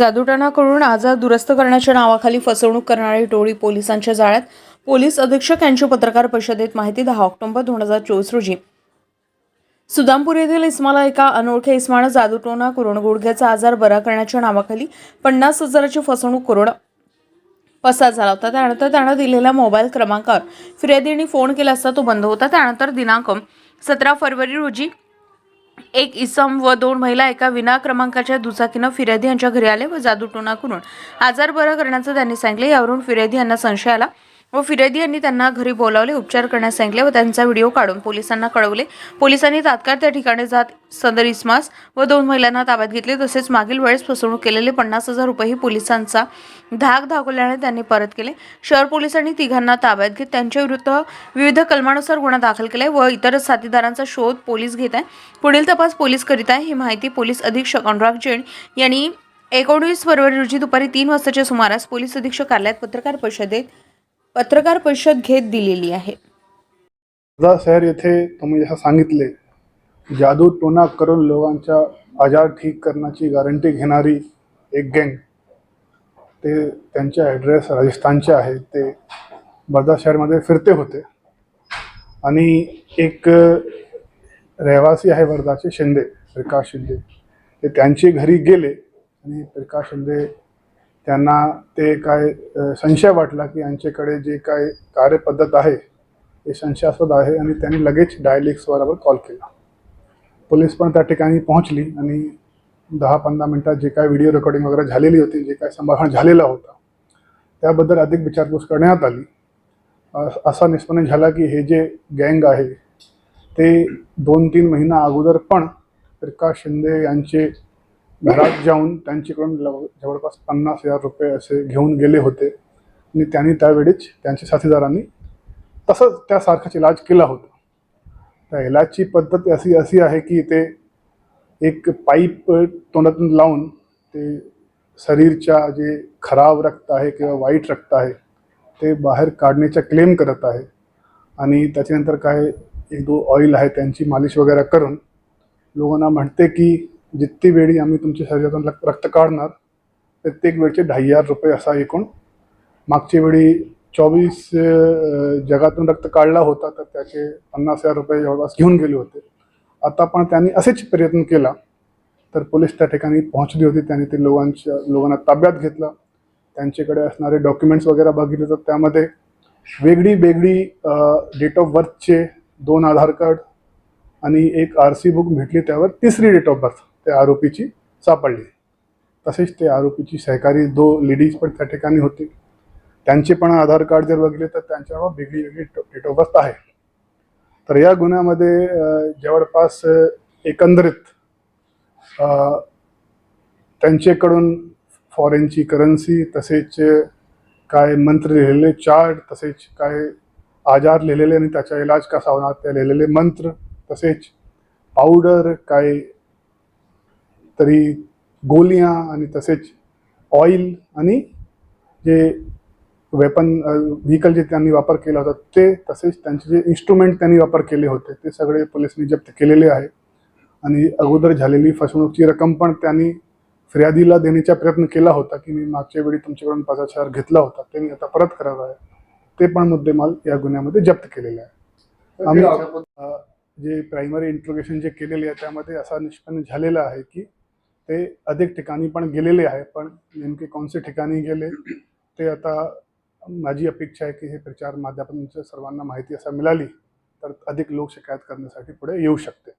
जादूटाणा करून आजार दुरुस्त करण्याच्या नावाखाली फसवणूक करणारी टोळी पोलिसांच्या जाळ्यात पोलीस अधीक्षक यांची पत्रकार परिषदेत माहिती दहा ऑक्टोबर दोन हजार चोवीस रोजी. सुदामपूर येथील इस्माला एका अनोळख्या इस्मानं जादूटोणा करून गुडघ्याचा आजार बरा करण्याच्या नावाखाली पन्नास हजाराची फसवणूक करून पसार झाला होता. त्यानंतर त्यानं दिलेल्या मोबाईल क्रमांकावर फिर्यादीने फोन केला असता तो बंद होता. त्यानंतर दिनांक सतरा फरवरी रोजी एक इसम व दोन महिला एका विना क्रमांकाच्या दुचाकीनं फिर्यादी यांच्या घरी आले व जादूटोणा करून आजार बरा करण्याचं त्यांनी सांगितले. यावरून फिर्यादी यांना संशय आला. व फिर्यादी यांनी त्यांना घरी बोलावले उपचार करण्यास सांगितले व त्यांचा व्हिडिओ काढून पोलिसांना कळवले. पोलिसांनी तात्काळ त्या ठिकाणी जात सदर इस्मास व दोन महिलांना ताब्यात घेतले. तसेच मागील वेळेस फसवणूक केलेले पन्नास हजार रुपयेही पोलिसांचा धाक दाखवल्याने त्यांनी परत केले. शहर पोलिसांनी तिघांना ताब्यात घेत त्यांच्याविरुद्ध विविध कलमानुसार गुन्हा दाखल केलाय व इतर साथीदारांचा शोध पोलीस घेत आहे. पुढील तपास पोलीस करीत आहे. ही माहिती पोलीस अधीक्षक अनुराग जैन यांनी एकोणवीस फरवरी रोजी दुपारी तीन वाजताच्या सुमारास पोलीस अधीक्षक कार्यालयात पत्रकार परिषदेत पत्रकार परिषद घेत दिलेली आहे. वर्धा शहर येथे तुम्ही जसं सांगितले जादू टोना करून लोकांच्या आजार ठीक करण्याची गॅरंटी घेणारी एक गँग ते त्यांचे ॲड्रेस राजस्थानचे आहे. ते वर्धा शहरमध्ये फिरते होते. आणि एक रहिवासी आहे वर्धाचे शिंदे प्रकाश शिंदे. ते त्यांचे घरी गेले आणि प्रकाश शिंदे त्यांना ते काय संशय वाटला की यांच्याकडे जे काय कार्यपद्धत आहे ते संशयास्पद आहे आणि त्यांनी लगेच डायलिक्सवर कॉल केला. पोलीस पण त्या ठिकाणी पोहोचली आणि दहा पंधरा मिनटात जे काय व्हिडिओ रेकॉर्डिंग वगैरे झालेली होती जे काय संभाषण झालेलं होतं त्याबद्दल अधिक विचारपूस करण्यात आली. असा निष्पन्न झाला की हे जे गँग आहे ते दोन तीन महिना अगोदर पण प्रकाश शिंदे यांचे घरात जाऊन त्यांच्याकडून जवळपास पन्नास हजार रुपये असे घेऊन गेले होते. आणि त्यांनी त्यावेळीच त्यांच्या साथीदारांनी तसंच त्यासारखाच इलाज केला होता. त्या इलाजची पद्धत अशी अशी आहे की ते एक पाईप तोंडातून लावून ते शरीरच्या जे खराब रक्त आहे किंवा वाईट रक्त आहे ते बाहेर काढण्याचा क्लेम करत आहे. आणि त्याच्यानंतर काय एक दो ऑइल आहे त्यांची मालिश वगैरे करून लोकांना म्हणते की जितकी वेळी आम्ही तुमच्या शरीरातून रक्त रक्त काढणार प्रत्येक वेळचे ढाई हजार रुपये असा एकूण. मागच्या वेळी चोवीस जगातून रक्त काढला होता तर त्याचे पन्नास हजार रुपये जवळपास घेऊन गेले होते. आता पण त्यांनी असेच प्रयत्न केला तर पोलीस त्या ठिकाणी पोहोचली होती. त्यांनी ते लोकांच्या लोकांना ताब्यात घेतलं. त्यांच्याकडे असणारे डॉक्युमेंट्स वगैरे बघितले तर त्यामध्ये वेगळी वेगळी डेट ऑफ बर्थचे दोन आधार कार्ड आणि एक आर सी बुक भेटली त्यावर तिसरी डेट ऑफ बर्थ त्या आरोपीची सापडली. तसेच ते आरोपीची सहकारी दो लेडीज पण त्या ठिकाणी होती. त्यांचे पण आधार कार्ड जर बघितले तर त्यांच्यावर वेगळी वेगळी डेट ऑफ बर्थ आहे. तर या गुन्ह्यामध्ये जवळपास एकंदरीत त्यांच्याकडून फॉरेनची करन्सी तसेच काय मंत्र लिहिलेले चार्ट तसेच काय आजार लिहिलेले आणि त्याचा इलाज कसा होणार ते लिहिलेले मंत्र तसेच पावडर काय तरी गोलियां आणि तसेच ऑइल आणि जे वेपन व्हेकल जे त्यांनी वापर केला होता ते तसेच त्यांचे जे इन्स्ट्रुमेंट त्यांनी वापर केले होते ते सगळे पोलिसांनी जप्त केलेले आहे. आणि अगोदर झालेली फसवणूकची रक्कम पण त्यांनी फिर्यादीला देण्याचा प्रयत्न केला होता की मी मागच्या वेळी तुमच्याकडून पाच हजार घेतला होता ते मी आता परत करावा आहे. ते पण मुद्देमाल या गुन्ह्यामध्ये जप्त केलेले आहे. आम्ही जे प्रायमरी इंट्रोगेशन जे केलेले आहे त्यामध्ये असा निष्पन्न झालेला आहे की ते अधिक ठिकाणी पण गेलेले आहे पण नेमके कोणसे ठिकाणी गेले ते आता माझी अपेक्षा आहे की हे प्रचार माध्यमांच्या सर्वांना माहिती असं मिळाली तर अधिक लोक शिकायत करण्यासाठी पुढे येऊ शकते.